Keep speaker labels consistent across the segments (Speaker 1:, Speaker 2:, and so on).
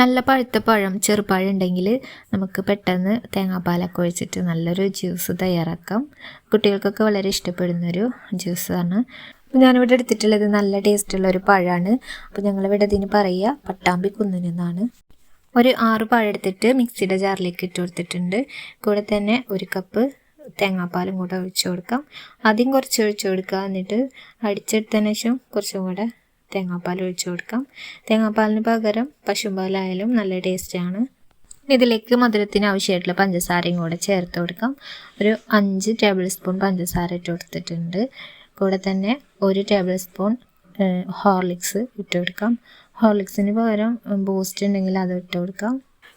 Speaker 1: നല്ല പഴുത്ത പഴം ചെറുപഴം ഉണ്ടെങ്കിൽ നമുക്ക് പെട്ടെന്ന് തേങ്ങാപ്പാലൊക്കെ ഒഴിച്ചിട്ട് നല്ലൊരു ജ്യൂസ് തയ്യാറാക്കാം. കുട്ടികൾക്കൊക്കെ വളരെ ഇഷ്ടപ്പെടുന്നൊരു ജ്യൂസാണ്. അപ്പോൾ ഞാനിവിടെ എടുത്തിട്ടുള്ളത് നല്ല ടേസ്റ്റുള്ള ഒരു പഴമാണ് അപ്പോൾ ഞങ്ങളിവിടെ ഇതിന് പറയുക പട്ടാമ്പി കുന്നിനെന്നാണ് ഒരു ആറ് പഴം എടുത്തിട്ട് മിക്സിയുടെ ജാറിലേക്ക് ഇട്ട് കൊടുത്തിട്ടുണ്ട്. കൂടെ തന്നെ ഒരു കപ്പ് തേങ്ങാപ്പാലും കൂടെ ഒഴിച്ചു കൊടുക്കാം. ആദ്യം കുറച്ച് ഒഴിച്ചു കൊടുക്കുക എന്നിട്ട് അടിച്ചെടുത്തതിന് ശേഷം കുറച്ചും കൂടെ തേങ്ങാപ്പാൽ ഒഴിച്ചു കൊടുക്കാം. തേങ്ങാപ്പാലിന് പകരം പശുമ്പാലായാലും നല്ല ടേസ്റ്റാണ് ഇതിലേക്ക് മധുരത്തിന് ആവശ്യമായിട്ടുള്ള പഞ്ചസാരയും കൂടെ ചേർത്ത് കൊടുക്കാം. ഒരു അഞ്ച് ടേബിൾ സ്പൂൺ പഞ്ചസാര ഇട്ട് കൊടുത്തിട്ടുണ്ട്. കൂടെ തന്നെ ഒരു ടേബിൾ സ്പൂൺ ഹോർലിക്സ് ഇട്ട് കൊടുക്കാം. ഹോർലിക്സിന് പകരം ബൂസ്റ്റ് ഉണ്ടെങ്കിൽ അത് ഇട്ട് കൊടുക്കാം.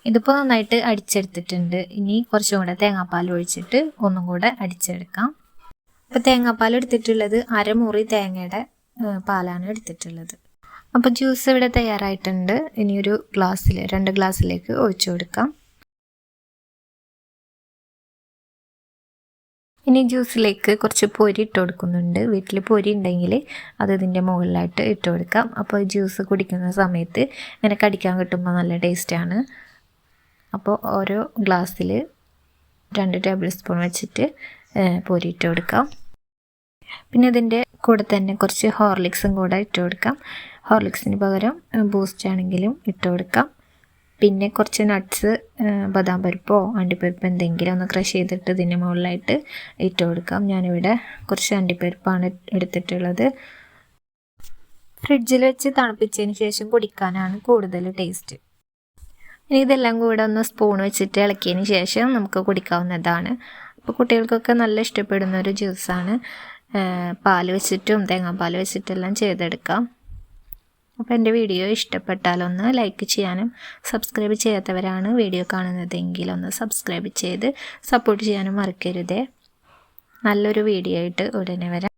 Speaker 1: ഇതിപ്പോൾ നന്നായിട്ട് അടിച്ചെടുത്തിട്ടുണ്ട്. ഇനി കുറച്ചും കൂടെ തേങ്ങാപ്പാൽ ഒഴിച്ചിട്ട് ഒന്നും കൂടെ അടിച്ചെടുക്കാം. അപ്പോൾ തേങ്ങാപ്പാൽ എടുത്തിട്ടുള്ളത് അരമുറി തേങ്ങയുടെ പാലാണ് എടുത്തിട്ടുള്ളത്. അപ്പോൾ ജ്യൂസ് ഇവിടെ തയ്യാറായിട്ടുണ്ട്. ഇനിയൊരു ഗ്ലാസ്സിൽ രണ്ട് ഗ്ലാസ്സിലേക്ക് ഒഴിച്ചു കൊടുക്കാം. ഇനി ജ്യൂസിലേക്ക് കുറച്ച് പൊരി ഇട്ട് കൊടുക്കുന്നുണ്ട്. വീട്ടിൽ പൊരി ഉണ്ടെങ്കിൽ അത് ഇതിന്റെ മുകളിലായിട്ട് ഇട്ട് കൊടുക്കാം. അപ്പോൾ ജ്യൂസ് കുടിക്കുന്ന സമയത്ത് ഇങ്ങനെ കടിക്കാൻ കിട്ടുമ്പോൾ നല്ല ടേസ്റ്റാണ് അപ്പോൾ ഓരോ ഗ്ലാസ്സിൽ രണ്ട് ടേബിൾ സ്പൂൺ വെച്ചിട്ട് പൊരി ഇട്ട് കൊടുക്കാം. പിന്നെ ഇതിന്റെ കൂടെ തന്നെ കുറച്ച് ഹോർലിക്സും കൂടെ ഇട്ട് കൊടുക്കാം. ഹോർലിക്സിന് പകരം ബൂസ്റ്റ് ആണെങ്കിലും ഇട്ട് കൊടുക്കാം. പിന്നെ കുറച്ച് നട്ട്സ് ബദാം പരിപ്പോ അണ്ടിപ്പരിപ്പ് എന്തെങ്കിലും ഒന്ന് ക്രഷ് ചെയ്തിട്ട് ഇതിന് മുകളിലായിട്ട് ഇട്ട് കൊടുക്കാം. ഞാനിവിടെ കുറച്ച് അണ്ടിപ്പരിപ്പാണ് എടുത്തിട്ടുള്ളത്. ഫ്രിഡ്ജിൽ വെച്ച് തണുപ്പിച്ചതിന് ശേഷം കുടിക്കാനാണ് കൂടുതൽ ടേസ്റ്റ്. ഇനി ഇതെല്ലാം കൂടെ ഒന്ന് സ്പൂൺ വെച്ചിട്ട് ഇളക്കിയതിന് ശേഷം നമുക്ക് കുടിക്കാവുന്നതാണ്. അപ്പോൾ കുട്ടികൾക്കൊക്കെ നല്ല ഇഷ്ടപ്പെടുന്ന ഒരു ജ്യൂസാണ്. പാൽ വെച്ചിട്ടും തേങ്ങാപ്പാൽ വെച്ചിട്ടെല്ലാം ചെയ്തെടുക്കാം. അപ്പോൾ എന്റെ വീഡിയോ ഇഷ്ടപ്പെട്ടാലൊന്ന് ലൈക്ക് ചെയ്യാനും സബ്സ്ക്രൈബ് ചെയ്യാത്തവരാണ് വീഡിയോ കാണുന്നതെങ്കിൽ ഒന്ന് സബ്സ്ക്രൈബ് ചെയ്ത് സപ്പോർട്ട് ചെയ്യാനും മറക്കരുതേ. നല്ലൊരു വീഡിയോ ആയിട്ട് ഉടനെ വരാം.